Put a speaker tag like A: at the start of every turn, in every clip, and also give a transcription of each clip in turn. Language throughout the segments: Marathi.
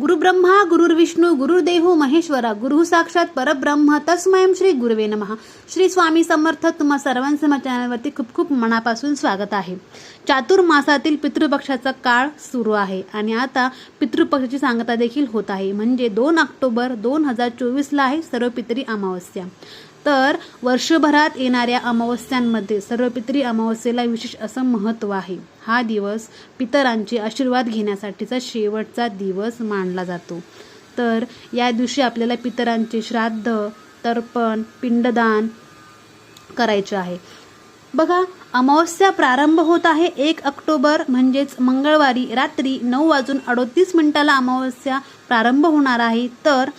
A: गुरुब्रह्मा गुरुर्विष्णू गुरुर्देव महेश्वरा गुरु साक्षात परब्रह्म तस्मयं श्री गुरुवे नमः. श्री स्वामी समर्थ तुम्हा सर्वांचं माझ्या चॅनलवरती खूप खूप मनापासून स्वागत आहे. चातुर्मासातील पितृपक्षाचा काळ सुरू आहे आणि आता पितृपक्षाची सांगता देखील होत आहे. म्हणजे दोन ऑक्टोबर दोन हजार चोवीसला आहे सर्व पितरी अमावस्या. तर वर्षभरात येणाऱ्या अमावस्यांमध्ये सर्वपित्री अमावस्येला विशेष असं महत्त्व आहे. हा दिवस पितरांचे आशीर्वाद घेण्यासाठीचा शेवटचा दिवस मानला जातो. तर या दिवशी आपल्याला पितरांचे श्राद्ध तर्पण पिंडदान करायचे आहे. बघा अमावस्या प्रारंभ होत आहे एक ऑक्टोबर म्हणजेच मंगळवारी रात्री नऊ वाजून अडोतीस मिनिटाला अमावस्या प्रारंभ होणार आहे. तर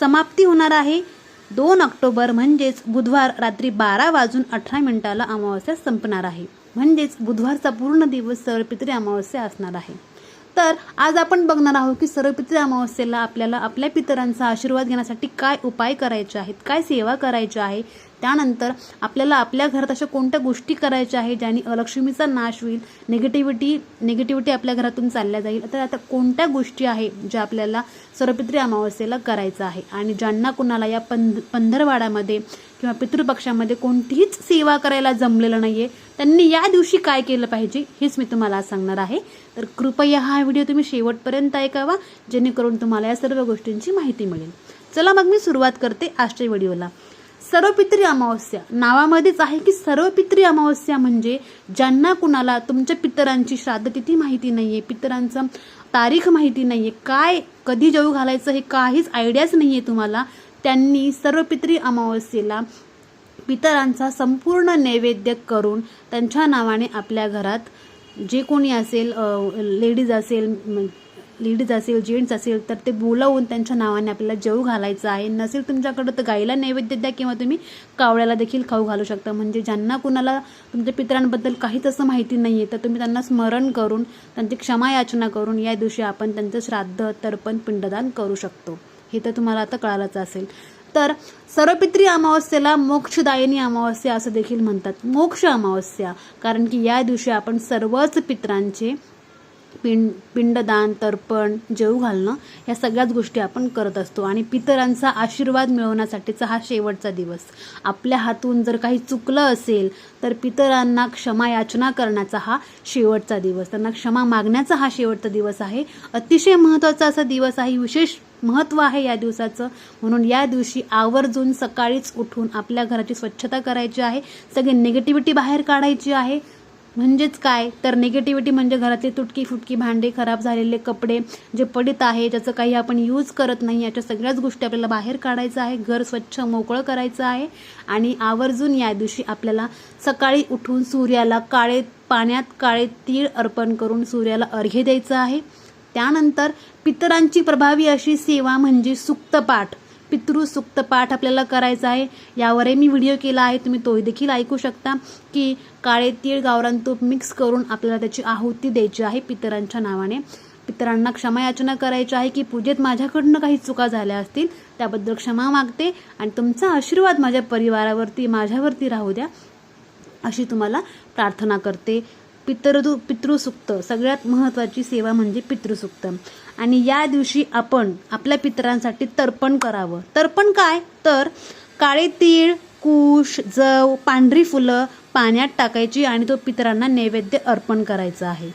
A: समाप्ती होणार आहे. दोन ऑक्टोबर म्हणजेच बुधवार रात्री बारा वाजून अठरा मिनिटाला अमावस्या संपणार आहे. म्हणजेच बुधवारचा पूर्ण दिवस सर्वपित्री अमावस्या असणार आहे. तर आज आपण बघणार आहोत की सर्वपित्री अमावस्येला आपल्याला आपल्या पितरांचा आशीर्वाद घेण्यासाठी काय उपाय करायचे आहेत काय सेवा करायची आहे त्यानंतर आपल्याला आपल्या घरात अशा कोणत्या गोष्टी करायच्या आहेत ज्याने अलक्ष्मीचा नाश होईल निगेटिव्हिटी निगेटिव्हिटी आपल्या घरातून चालल्या जाईल तर आता कोणत्या गोष्टी आहे ज्या आपल्याला सर्वपित्री अमावस्येला करायचं आहे? आणि ज्यांना कुणाला या पंध पंधरवाड्यामध्ये किंवा पितृपक्षामध्ये कोणतीहीच सेवा करायला जमलेलं नाही आहे त्यांनी या दिवशी काय केलं पाहिजे हेच मी तुम्हाला आज सांगणार आहे. तर कृपया हा व्हिडिओ तुम्ही शेवटपर्यंत ऐकावा जेणेकरून तुम्हाला या सर्व गोष्टींची माहिती मिळेल. चला मग मी सुरुवात करते आजच्या व्हिडिओला. सर्वपित्री अमावस्या. नावामध्येच आहे की सर्वपित्री अमावस्या म्हणजे ज्यांना कुणाला तुमच्या पितरांची श्राद्धतिथी माहिती नाही आहे पितरांचं तारीख माहिती नाही आहे काय कधी जेवू घालायचं हे काहीच आयडियाच नाही आहे तुम्हाला. त्यांनी सर्वपित्री अमावस्येला पितरांचा संपूर्ण नैवेद्य करून त्यांच्या नावाने आपल्या घरात जे कोणी असेल लेडीज असेल लेडीज असेल जेंट्स असेल तर ते बोलवून त्यांच्या नावाने आपल्याला जेवू घालायचं आहे. नसेल तुमच्याकडं तर गाईला नैवेद्य द्या किंवा तुम्ही कावळ्याला देखील खाऊ घालू शकता. म्हणजे ज्यांना कुणाला तुमच्या पितरांबद्दल काहीच असं माहिती नाही आहे तर तुम्ही त्यांना स्मरण करून त्यांची क्षमा याचना करून या दिवशी आपण त्यांचं श्राद्ध तर्पण पिंडदान करू शकतो. हे तर तुम्हाला आता कळालंच असेल. तर सर्वपित्री अमावस्येला मोक्षदायिनी अमावस्या असं देखील म्हणतात. मोक्ष अमावस्या कारण की या दिवशी आपण सर्वच पित्रांचे पिंड पिंडदान तर्पण जेवू घालणं या सगळ्याच गोष्टी आपण करत असतो. आणि पितरांचा आशीर्वाद मिळवण्यासाठीचा हा शेवटचा दिवस. आपल्या हातून जर काही चुकलं असेल तर पितरांना क्षमा याचना करण्याचा हा शेवटचा दिवस. त्यांना क्षमा मागण्याचा हा शेवटचा दिवस आहे. अतिशय महत्त्वाचा असा दिवस आहे. विशेष महत्त्व आहे या दिवसाचं. म्हणून या दिवशी आवर्जून सकाळीच उठून आपल्या घराची स्वच्छता करायची आहे. सगळी निगेटिव्हिटी बाहेर काढायची आहे. म्हणजेच काय? तर निगेटिव्हिटी म्हणजे घरातली तुटकी फुटकी भांडे खराब झालेले कपडे जे पडित आहे ज्याचं काही आपण यूज करत नाही याच्या सगळ्याच गोष्टी आपल्याला बाहेर काढायचं आहे. घर स्वच्छ मोकळं करायचं आहे. आणि आवर्जून या दिवशी आपल्याला सकाळी उठून सूर्याला काळे पाण्यात काळे तीळ अर्पण करून सूर्याला अर्घ्य द्यायचं आहे. त्यानंतर पितरांची प्रभावी अशी सेवा म्हणजे सुक्तपाठ. पितृ सुक्त पाठ आपल्याला करायचा आहे. यावरही मी व्हिडिओ केला आहे. तुम्ही तो देखील ऐकू शकता की काळे तीळ गावरान तूप मिक्स करून आपल्याला त्याची आहुती द्यायची आहे पितरांच्या नावाने. पितरांना क्षमा याचना करायची आहे की पूजेत माझ्याकडनं काही चुका झाल्या असतील त्याबद्दल क्षमा मागते आणि तुमचा आशीर्वाद माझ्या परिवारावरती माझ्यावरती राहू द्या अशी तुम्हाला प्रार्थना करते. पितृ पितृसुक्त. सगळ्यात महत्त्वाची सेवा म्हणजे पितृसुक्त. आणि या दिवशी आपण आपल्या पितरांसाठी तर्पण करावं. तर्पण काय? तर काळे तीळ कुश जव पांढरी फुलं पाण्यात टाकायची आणि तो पितरांना नैवेद्य अर्पण करायचा आहे.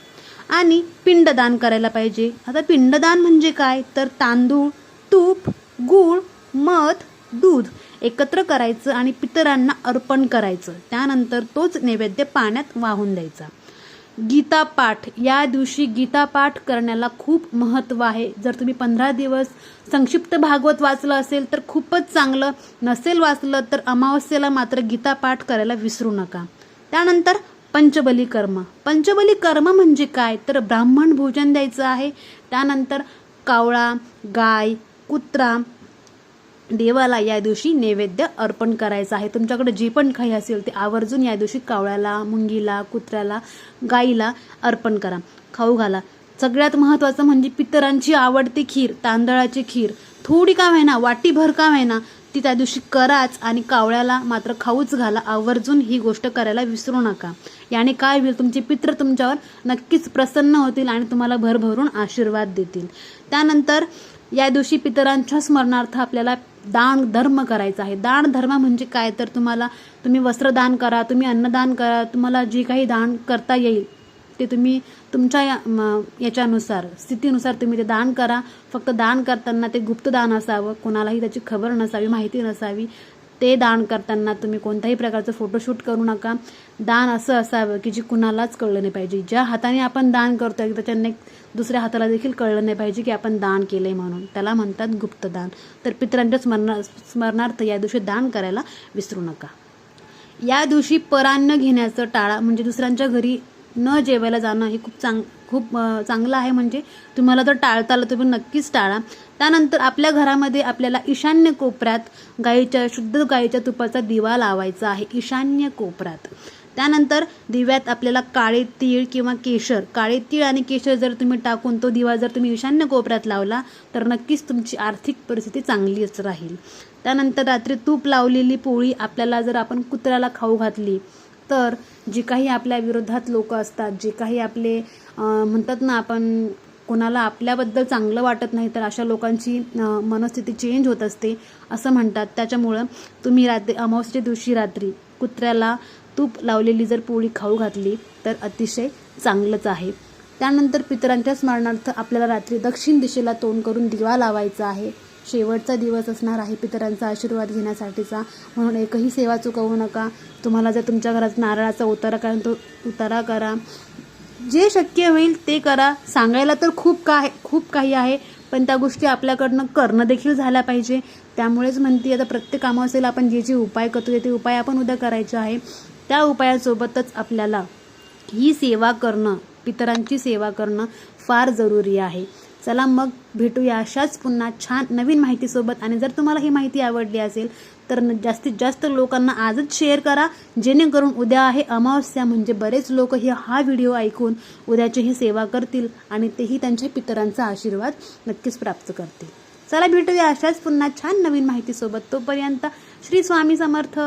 A: आणि पिंडदान करायला पाहिजे. आता पिंडदान म्हणजे काय? तर तांदूळ तूप गूळ मध दूध एकत्र करायचं आणि पितरांना अर्पण करायचं. त्यानंतर तोच नैवेद्य पाण्यात वाहून द्यायचा. गीता पाठ या दिवशी गीता पाठ करण्याला खूप महत्त्व आहे. जर तुम्ही पंधरा दिवस संक्षिप्त भागवत वाचलं असेल तर खूपच चांगलं. नसेल वाचलं तर अमावस्येला मात्र गीता पाठ करायला विसरू नका. त्यानंतर पंचबली कर्म. पंचबली कर्म म्हणजे काय? तर ब्राह्मण भोजन द्यायचं आहे. त्यानंतर कावळा गाय कुत्रा देवाला या दिवशी नैवेद्य अर्पण करायचं आहे. तुमच्याकडे जे पण काही असेल ते आवर्जून या दिवशी कावळ्याला मुंगीला कुत्र्याला गाईला अर्पण करा. खाऊ घाला. सगळ्यात महत्त्वाचं म्हणजे पितरांची आवडती खीर तांदळाची खीर. थोडी का व्हायना वाटीभर का व्हायना ती त्या दिवशी कराच आणि कावळ्याला मात्र खाऊच घाला. आवर्जून ही गोष्ट करायला विसरू नका. याने काय होईल तुमचे पित्र तुमच्यावर नक्कीच प्रसन्न होतील आणि तुम्हाला भरभरून आशीर्वाद देतील. त्यानंतर या दिवशी पितरांच्या स्मरणार्थ आपल्याला दान धर्म करायचा आहे. दान धर्म म्हणजे काय? तर तुम्हाला तुम्ही वस्त्रदान करा तुम्ही अन्नदान करा तुम्हाला जे काही दान करता येईल ते तुम्ही तुमच्या या याच्यानुसार स्थितीनुसार तुम्ही ते दान करा. फक्त दान करताना ते गुप्त दान असावं. कोणालाही त्याची खबर नसावी माहिती नसावी. ते दान करताना तुम्ही कोणत्याही प्रकारचं फोटोशूट करू नका. दान असं असावं की जे कुणालाच कळलं नाही पाहिजे. ज्या हाताने आपण दान करतो करतोय त्याच्याने दुसऱ्या हाताला देखील कळलं नाही पाहिजे की आपण दान केलं आहे म्हणून. त्याला म्हणतात गुप्तदान तर पितरांच्या स्मरणा स्मरणार्थ या दिवशी दान करायला विसरू नका. या दिवशी परान्न घेण्याचं टाळा म्हणजे दुसऱ्यांच्या घरी न जेवायला जाणं हे खूप चांग खूप चांगलं आहे. म्हणजे तुम्हाला जर टाळता आलं तुम्ही नक्कीच टाळा. त्यानंतर आपल्या घरामध्ये आपल्याला ईशान्य कोपऱ्यात गाईच्या शुद्ध गाईच्या तुपाचा दिवा लावायचा आहे. ईशान्य कोपऱ्यात. त्यानंतर दिव्यात आपल्याला काळे तीळ किंवा केशर. काळे तीळ आणि केशर जर तुम्ही टाकून तो दिवा जर तुम्ही ईशान्य कोपऱ्यात लावला तर नक्कीच तुमची आर्थिक परिस्थिती चांगलीच राहील. त्यानंतर रात्री तूप लावलेली पोळी आपल्याला जर आपण कुत्र्याला खाऊ घातली तर जे काही आपल्या विरोधात लोक असतात जे काही आपले म्हणतात ना आपण कोणाला आपल्याबद्दल चांगलं वाटत नाही तर अशा लोकांची मनस्थिती चेंज होत असते असं म्हणतात. त्याच्यामुळं तुम्ही रात्री अमावस्येच्या दिवशी रात्री कुत्र्याला तूप लावलेली जर पोळी खाऊ घातली तर अतिशय चांगलंच आहे. त्यानंतर पितरांच्या स्मरणार्थ आपल्याला रात्री दक्षिण दिशेला तोंड करून दिवा लावायचा आहे. शेवटचा दिवस असणार आहे पितरांचा आशीर्वाद घेण्यासाठीचा. म्हणून एकही सेवा चुकवू नका. तुम्हाला जर तुमच्या घरात नारळाचा उतारा करा तो उतारा करा. जे शक्य होईल ते करा. सांगायला तर खूप काय खूप काही आहे पण त्या गोष्टी आपल्याकडनं करणं देखील झाल्या पाहिजे. त्यामुळेच म्हणते आता प्रत्येक अमावस्येला आपण जे जे उपाय करतो ते उपाय आपण उद्या करायचे आहे त्या उपायासोबतच आपल्याला ही सेवा करणं पितरांची सेवा करणं फार जरुरी आहे. चला मग भेटूया अशाच पुन्हा छान नवीन माहितीसोबत. आणि जर तुम्हाला ही माहिती आवडली असेल तर जास्तीत जास्त लोकांना आजच शेअर करा. जेणेकरून उद्या आहे अमावस्या म्हणजे बरेच लोक ही हा व्हिडिओ ऐकून उद्याची ही सेवा करतील आणि तेही त्यांच्या पितरांचा आशीर्वाद नक्कीच प्राप्त करतील. चला भेटूया अशाच पुन्हा छान नवीन माहितीसोबत. तोपर्यंत श्री स्वामी समर्थ.